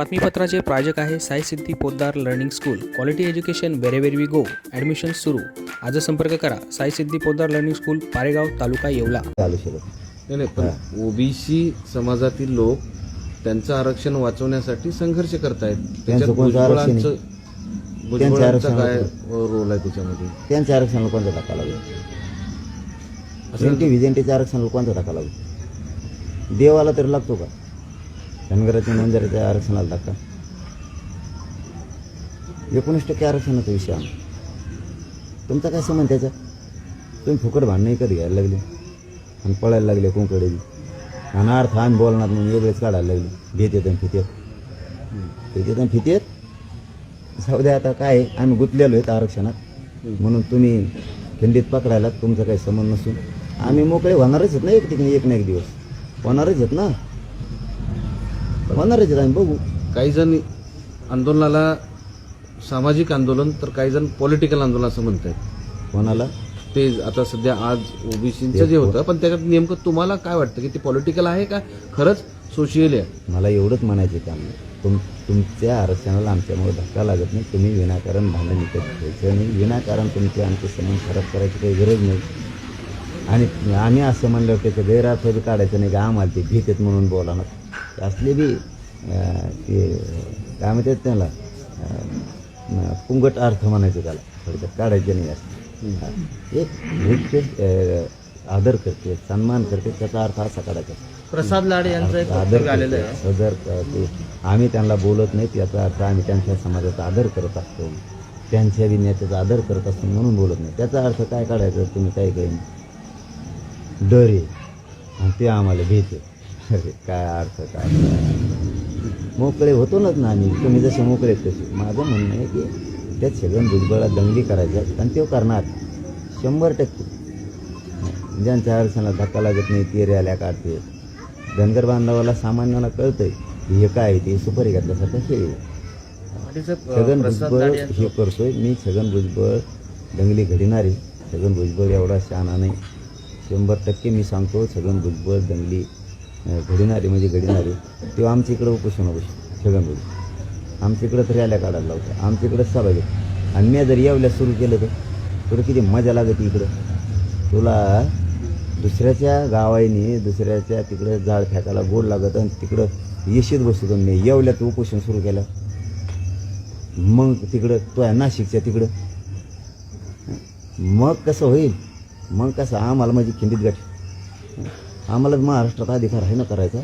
बातमीपत्राचे प्रायोजक आहे Sai Siddhi Poddar learning school. Quality education wherever we go admission सुरू. आज संपर्क करा. Sai Siddhi Poddar learning school Paregaon taluka Yeola. नाही नाही पण ओबीसी समाजातील लोक त्यांचं आरक्षण वाचवण्यासाठी संघर्ष करतायत. त्याच्यात कोणतं आरक्षण भुजबळांचा आरक्षण काय. रोल आहे त्याच्यामध्ये? त्यांच्या आरक्षणाला कोणता टाका लागेल? व्हिजेंटी व्हिजेंटीच्या आरक्षणाला कोणता टाका लागेल? देवाला तरी लागतो का? धनगराच्या मंदिराच्या आरक्षणाला टाका एकोणीस टक्के आरक्षणाचा विषय आहे तुमचा काय संबंध त्याचा? तुम्ही फुकट भांडणं कधी घ्यायला लागले? आणि पळायला लागले कोंकडे अनार्थ अर्थ आम्ही बोलणार म्हणून वेगळेच काढायला लागले. घेत येत आणि फितेत घेत येत आणि फितेत जाऊ द्या आता काय आहे, आम्ही गुंतलेलो आहेत आरक्षणात. म्हणून तुम्ही खिंडीत पकडायला तुमचा काही संबंध नसून. आम्ही मोकळे होणारच आहेत ना एक ठिकाणी एक ना एक दिवस. होणारच आहेत ना? होणारच आहेत आम्ही बघू काही जण आंदोलनाला सामाजिक आंदोलन तर काही जण पॉलिटिकल आंदोलन असं म्हणतात कोणाला? ते आता सध्या आज ओबीसीचं जे होतं पण त्याच्यात नेमकं तुम्हाला काय वाटतं की ते पॉलिटिकल आहे का? खरंच सोशियल आहे. मला एवढंच म्हणायचं काम नाही तुम तुमच्या आरक्षणाला आमच्यामुळे धक्का लागत नाही. तुम्ही विनाकारण भांडण विकत घ्यायचं नाही. विनाकारण तुमचे आमचे संबंध खराब करायची काही गरज नाही. आणि आम्ही असं म्हणल्यावर त्याचं गैरअर्थ बी काढायचं नाही का आम्हाला ते भीत आहेत म्हणून बोलाणार ते असले बी ते काय म्हणतात त्याला पुंगट अर्थ म्हणायचं त्याला. थोडक्यात काढायचं नाही असं एक अं, आदर करते सन्मान करते त्याचा अर्थ असा काढायचा. प्रसाद लाडे यांचं आदर सदर करतो आम्ही त्यांना बोलत नाही त्याचा अर्थ आम्ही त्यांच्या समाजाचा आदर करत असतो. त्यांच्या विज्ञाचा आदर करत असतो म्हणून बोलत नाही. त्याचा अर्थ काय काढायचा तुम्ही काय काही डर. आणि ते आम्हाला भीत. अरे काय अर्थ काय मोकळे होतोच ना आम्ही तुम्ही जसे मोकळे तसे. माझं म्हणणं आहे की त्यात सगळं भुजबळा दंगली करायच्या आणि ते करणार. शंभर टक्के. ज्यांच्या आरक्षणाला धक्का लागत नाही ते रॅल्या काढते. धनगर बांधवाला सामान्याला कळतंय की हे काय ते सुपारी घातल्यासारखं हे छगन भुजबळ हे करतोय मी छगन भुजबळ दंगली घडणारे छगन भुजबळ एवढा शहाणा नाही. शंभर टक्के मी सांगतो छगन भुजबळ दंगली घडणारे म्हणजे घडणारे तेव्हा आमच्या इकडं उपोषण उपोषण सगळं मिळू आमच्या इकडं तर रॅल्या काढायला लावतो आमच्या इकडं सभा आणि मी जर यावल्या सुरू केलं तर तुला किती मजा लागते इकडं? तुला दुसऱ्याच्या गावाने दुसऱ्याच्या तिकडं जाळ फेकायला गोड लागत आणि तिकडं येशीत बसतो. मी येवल्यात उपोषण सुरू केलं. मग तिकडं तो आहे नाशिकच्या तिकडं. मग कसं होईल? मग कसं? आम्हाला माझी खिंडीत गाठी. आम्हाला महाराष्ट्रात अधिकार आहे ना करायचा?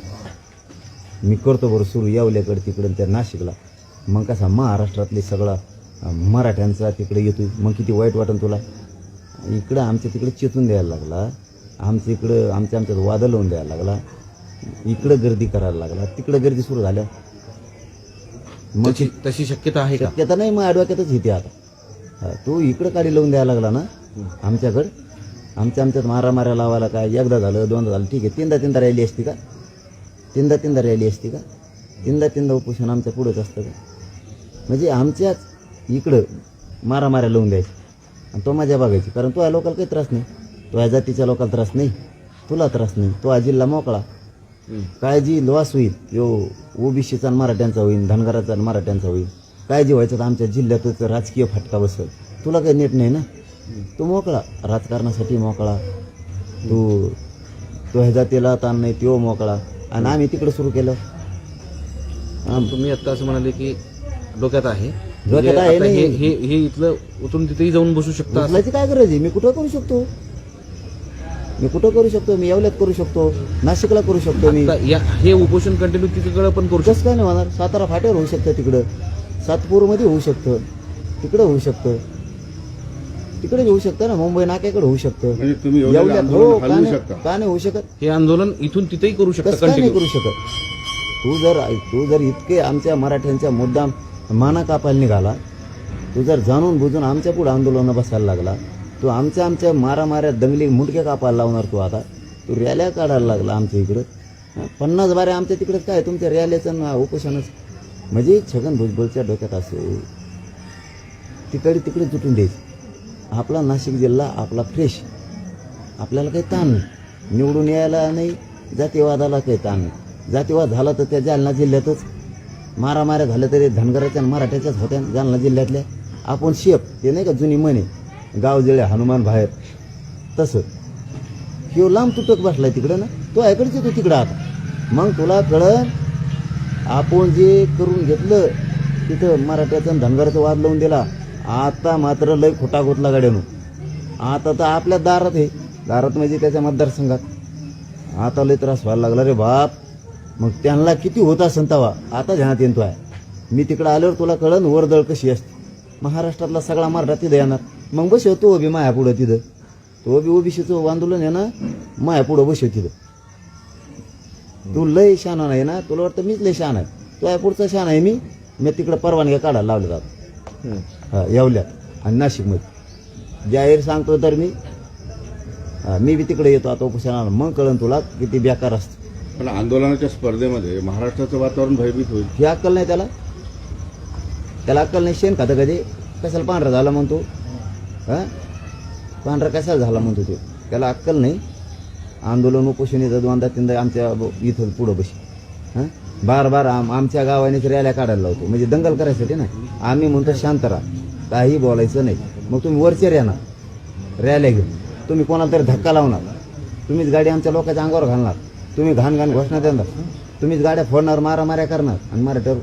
मी करतो बरं सुरू येवल्याकडे तिकडं त्या नाशिकला. मग कसा महाराष्ट्रातले सगळा मराठ्यांचा तिकडे येतो. मग किती वाईट वाटन तुला? इकडं आमच्या तिकडे चेतून द्यायला लागला. आमच्या इकडं आमच्या आमच्यात वादळ लावून द्यायला लागला. इकडं गर्दी करायला लागला. तिकडं गर्दी सुरू झाल्या. मग तशी शक्यता आहे का? शक्यता नाही मग ॲडव्होकेटच येते आता. तू इकडं काढी लावून द्यायला लागला ना आमच्याकडं. आमच्या आमच्यात मारा मारा लावायला काय? एकदा झालं दोनदा झालं. ठीक आहे तीनदा तीनदा रॅली असती का? तीनदा तीनदा रॅली असती का? तीनदा तीनदा उपोषण आमच्या पुढंच असतं का? म्हणजे आमच्याच इकडं मारा माऱ्या लावून द्यायची. आणि तो मजा बघायची कारण तो या लोकांना काही त्रास नाही. तो या जातीच्या लोकांना त्रास नाही. तुला त्रास नाही. तो हा जिल्हा मोकळा. काळजी लॉस होईल. यो ओबीसीचा आणि मराठ्यांचा होईल. धनगराचा आणि मराठ्यांचा होईल. काळजी व्हायचं तर आमच्या जिल्ह्यातच राजकीय फटका बसेल. तुला काही नेट नाही ना? तू मोकळा. राजकारणासाठी मोकळा. तू तो ह्या जातीला ताण नाही तो मोकळा. आणि आम्ही तिकडे सुरू केलं. तुम्ही आता असं म्हणाले की डोक्यात आहे. डोक्यात म्हणजे आहे नाही. हे हे हे इथलं उतरून तिथेही जाऊन बसू शकता असं? बदलायची काय गरज आहे? मी कुठं करू शकतो? मी कुठं करू शकतो? मी येवल्यात करू शकतो. नाशिकला करू शकतो मी. आता या हे उपोषण कंटिन्यू तिकडे पण करू कसं काय नाही होणार? सातारा फाट्यावर होऊ शकतं तिकडं. सातपूरमध्ये होऊ शकतं. तिकडं होऊ शकतं. तिकडे होऊ शकतं ना मुंबई नाक्याकडे होऊ शकतं. म्हणजे तुम्ही एवढं येवल्यात आंदोलन हो का हलवू नाही शकता? का नाही होऊ शकत. हे आंदोलन इथून तिथेही करू शकता कसं काय नाही कंटिन्यू करू शकत? तू जर तू जर इतके आमच्या मराठ्यांच्या मुद्दाम माना कापायला निघाला तू जर जाणून बुजून आमच्या पुढे आंदोलन बसायला लागला तू आमच्या आमच्या मारामाऱ्या दंगली मुंडके कापायला लावणार तू आता. तू रॅल्या काढायला लागला आमच्या इकडं. हं? पन्नास बाऱ्या आमच्या तिकडं काय? तुमच्या रॅल्याचं ना उपोषणच. म्हणजे छगन भुजबळच्या डोक्यात असं तिकडे तिकडे तुटून द्यायची. आपला नाशिक जिल्हा आपला फ्रेश आपल्याला काही ताण नाही. निवडून यायला नाही जातीवादाला काही ताण नाही. जातीवाद झाला तर त्या जालना जिल्ह्यातच. मारामाऱ्या झाल्या तरी धनगराच्या आणि मराठ्याच्याच होत्या जालना जिल्ह्यातल्या. आपण शेप ते नाही का जुनी म्हणे गाव जळे हनुमान बाहेर. तसं. किंवा लांब तुटक बसलाय तिकडं ना. तो ऐकडच येतो तिकडं आता. मग तुला कळन आपण जे करून घेतलं तिथं मराठ्याचं धनगराचा धनगराचं वाद लावून दिला. आता मात्र लय खोटा गोतला गाड्यानं आता तर आपल्या दारात आहे. दारात म्हणजे त्याच्या मतदारसंघात. आता लय त्रास व्हायला लागला रे बाप. मग त्यांना किती होत संतावा आता ध्यानात येतो आहे. मी तिकडं आल्यावर तुला कळन वरदळ कशी असते. महाराष्ट्रातला सगळा मराठा तिथं येणार. मग बसव तो ओबी माया पुढं तिथं. तो बी ओबीसीचं आंदोलन आहे ना माया पुढं बसव तिथं. तू लय शान नाही ना? तुला वाटतं मीच लय शान आहे. तो आहे पुढचा शान आहे मी. मी तिकडं परवानग्या काढायला लावले जातो येवल्यात. आणि नाशिकमध्ये. जाहीर सांगतो तर मी मी बी तिकडे येतो आता उपोषणाला. मग कळन तुला किती बेकार असतं. पण आंदोलनाच्या स्पर्धेमध्ये महाराष्ट्राचं वातावरण भयभीत होईल. ही अक्कल नाही त्याला? त्याला अक्कल नाही. शेण खातं कधी? कशाला पांढरा झाला म्हणतो? हा? पांढरा कशाला झाला म्हणतो तो? त्याला अक्कल नाही. आंदोलन उपोषण येतं दोनदा तीनदा आमच्या इथं पुढं बशी. हां? बार बार आम आमच्या गावानेच रॅल्या काढायला लावतो. म्हणजे दंगल करायसाठी ना. आम्ही म्हणतो शांत राहा. काही बोलायचं नाही. मग तुम्ही वरचे येणार रॅल्या घेऊन. तुम्ही कोणाला तरी धक्का लावणार. तुम्हीच गाडी आमच्या लोकांच्या अंगावर घालणार. तुम्ही घाण घाण घोषणा देणार. तुम्हीच गाड्या फोडणार मारामाऱ्या करणार आणि मराठ्यावर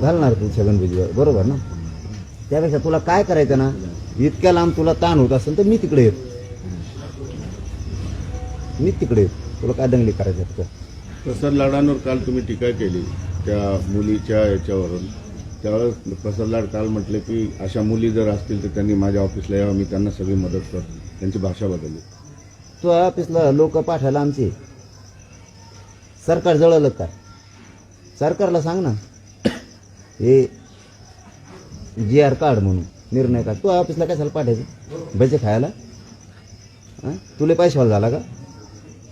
घालणार तू छगन बरोबर ना? त्यापेक्षा तुला काय करायचं ना? इतक्या लांब तुला ताण होत असेल तर मी तिकडे येतो. मी तिकडे येतो. तुला काय दंगली करायचं तर प्रसाद लाडांवर काल तुम्ही टीका केली त्या मुलीच्या याच्यावरून. त्यावेळेस प्रसाद लाड काल म्हटले की अशा मुली जर असतील तर त्यांनी माझ्या ऑफिसला यावं मी त्यांना सगळी मदत करतो. त्यांची भाषा बदलली. तो ऑफिसला लोक पाठवायला आमचे. सरकार जळलं का? सरकारला सांग ना. हे जी आर कार्ड म्हणून निर्णय का? तू ऑफिसला कशाला पाठायचं? बजे खायला? तुले तुला पैशावाला झाला का?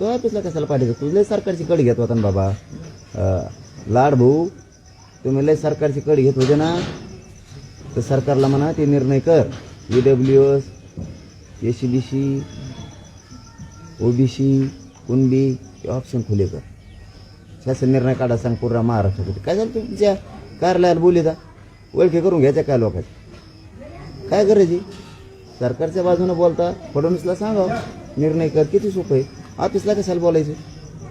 तो ऑफिसला कशाला पाठवायचं तू लय सरकारची कडी घेत होता ना बाबा. अं, लाड भाऊ तुम्ही लय सरकारची कडी घेत होते ना? तर सरकारला म्हणा ते निर्णय कर. E W S A C B C OBC Kunbi हे ऑप्शन खुले कर. शासन निर्णय काढा सांग पूर्ण महाराष्ट्रामध्ये काय झालं तुमच्या कार्यालयाला बोली जा ओळखी करून घ्यायच्या काय लोकांची? काय करायची सरकारच्या बाजूने बोलता फडणवीसला सांगा. निर्णय कर किती सोपं आहे? ऑफिसला कशाला बोलायचं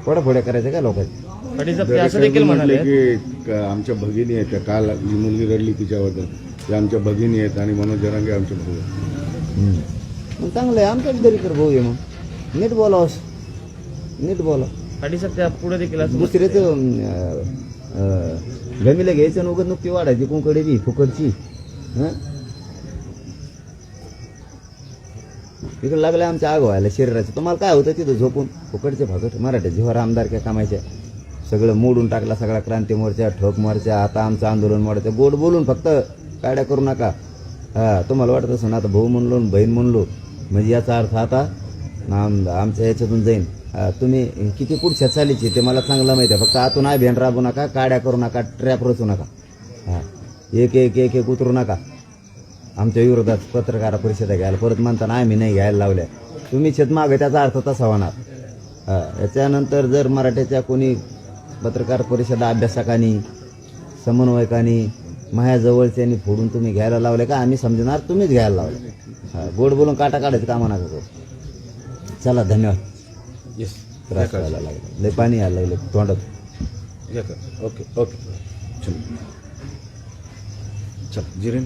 फोड्या करायच्या काय लोकांची असं देखील म्हणाले. की क- आमच्या भगिनी आहेत त्या काल जी मुलगी रडली तिच्याबद्दल त्या आमच्या भगिनी आहेत आणि मनोज जरांगे आमचे भाऊ आहेत. हम्म. मग चांगलं आहे आमच्याच घरी कर भाऊ आहे मग. नीट बोलावस नीट बोला. पाटील साहेब त्या पुढे देखील असं दुसऱ्याचं गमीला घ्यायचं आणि उगत नुकती वाढायची कुंकडे बी फुकटची. हं? इकडे लागलं आमच्या आग व्हायला शरीराचं. तुम्हाला काय होतं तिथं झोपून? फुकटचे फकट मराठ्या जीवर आमदार काय कामायच्या सगळं मोडून टाकला सगळा क्रांती मोर्चा ठोक मोर्चा आता आमचं आंदोलन मोर्चा गोड बोलून फक्त काड्या करू नका. हा तुम्हाला वाटत असं ना आता भाऊ म्हणलो बहीण म्हणलो म्हणजे याचा अर्थ आता आम आमच्या याच्यातून जाईन. तुम्ही किती पुढच्या चालीची ते मला चांगलं माहिती आहे. फक्त आतून आय भेन राबू नका काड्या करू नका ट्रॅप रचू नका. हा एक एक एक एक उतरू नका. आमच्या विरोधात पत्रकार परिषदा घ्यायला. परत म्हणताना आम्ही नाही घ्यायला लावल्या. तुम्ही मागे त्याचा अर्थ तसा होणार. हा, याच्यानंतर जर मराठ्याच्या कोणी पत्रकार परिषदा अभ्यासकांनी समन्वयकांनी माझ्याजवळच्यांनी फोडून तुम्ही घ्यायला लावले का? आम्ही समजणार तुम्हीच घ्यायला लावले. हा, गोड बोलून काटा काढायचं कामा नका करू. चला धन्यवाद. येस त्रास व्हायला लागला. लय पाणी यायला लागलं तोंडात. का ओके ओके. चल. चल जिरेन.